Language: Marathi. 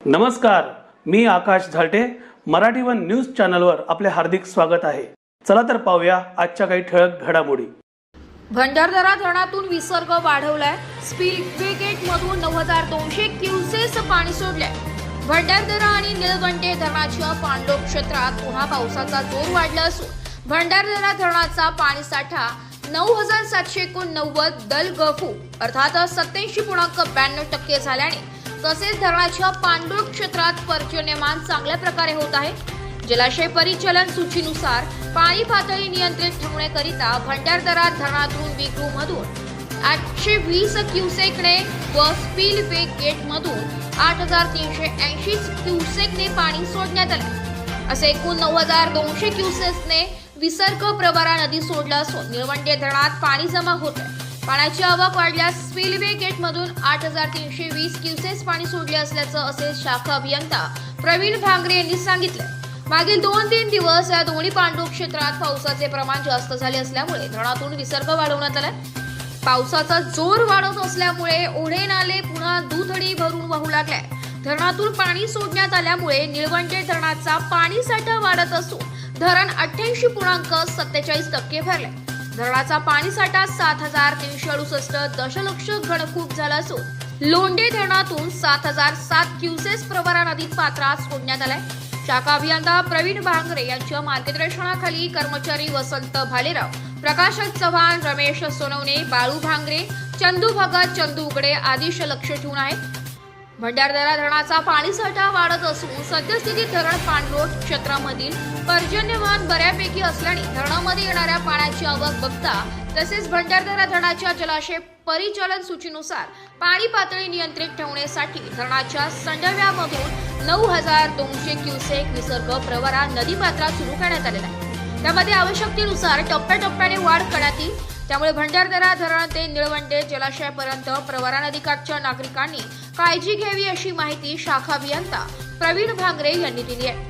नमस्कार मी आकाश झालटे. मराठी वन न्यूज चॅनलवर आपले हार्दिक स्वागत आहे. चला तर पाहूया आजच्या काही ठळक घडामोडी. भंडारदरा धरणातून विसर्ग वाढवलाय. स्पीडवेगेट मधून नऊ हजार दोनशे क्युसेस पाणी सोडलंय. भंडारदरा आणि निळवंटे धरणाच्या पाणलोट क्षेत्रात पुन्हा पावसाचा जोर वाढला असून भंडारदरा धरणाचा पाणी साठा नऊ हजार सातशे एकोणनव्वद दल गफू अर्थात सत्याऐंशी पूर्णांक ब्याण्णव टक्के झाल्याने तसेच धरणाच्या पाणलोट क्षेत्रात पर्जन्यमान चांगल्या प्रकारे होत आहे. जलाशय परिचलन सूचीनुसार पाणी पातळी नियंत्रित ठेवण्याकरिता भंडारदरा धरणातून विक्रू मधून आठशे वीस क्युसेकने व स्पिल वे गेट मधून आठ हजार तीनशे ऐंशी क्युसेकने पाणी सोडण्यात आले. असे एकूण नऊ हजार दोनशे क्युसेसने विसर्ग प्रवरा नदी सोडला असून निळवंडे धरणात पाणी जमा होत आहे. पाण्याची आवक वाढल्यास स्पिलवे गेट मधून आठ हजार तीनशे वीस क्युसेस पाणी सोडले असल्याचं असे शाखा अभियंता प्रवीण भांगरे यांनी सांगितलं. मागील दोन तीन दिवस या दोन्ही पांडू क्षेत्रात पावसाचे प्रमाण जास्त झाले असल्यामुळे धरणातून विसर्ग वाढवण्यात आला पावसाचा जोर वाढत असल्यामुळे ओढे नाले पुन्हा दुथडी भरून वाहू लागल्या धरणातून पाणी सोडण्यात आल्यामुळे निळवंजे धरणाचा पाणी साठा वाढत असून धरण अठ्ठ्याऐंशी पूर्णांक सत्तेचाळीस टक्के भरले धरणाचा पाणी साठा सात हजार तीनशे अडुसष्ट दशलक्ष घनकूप झाला असून लोंढे धरणातून सात हजार सात क्युसेस प्रवरा नदीत पात्रात सोडण्यात आलाय. शाखा अभियंता प्रवीण भांगरे यांच्या मार्गदर्शनाखाली कर्मचारी वसंत भालेराव प्रकाश चव्हाण रमेश सोनवणे बाळू भांगरे चंदू भगत चंदू उगडे आदिश लक्ष ठेवून आहेत. भंडारदरा धरणाचा पाणीसाठा वाढत असून सद्यस्थितीत धरण पाणलोट क्षेत्रामधील पर्जन्यमान बऱ्यापैकी असल्याने धरणामध्ये येणाऱ्या पाण्याची आवक बघता तसेच भंडारदरा धरणाच्या जलाशय परिचालन सूचीनुसार पाणी पातळी नियंत्रित ठेवण्यासाठी धरणाच्या संडव्यामधून नऊ हजार दोनशे क्युसेक विसर्ग प्रवरा नदी पात्रात सुरू करण्यात आलेला आहे. त्यामध्ये आवश्यकतेनुसार टप्प्याटप्प्याने वाढ करण्यात येईल. त्यामुळे भंडारदरा धरण ते निळवंडे जलाशयापर्यंत प्रवरा नदीकाठच्या नागरिकांनी काळजी घ्यावी अशी माहिती शाखा अभियंता प्रवीण भांगरे यांनी दिली आहे.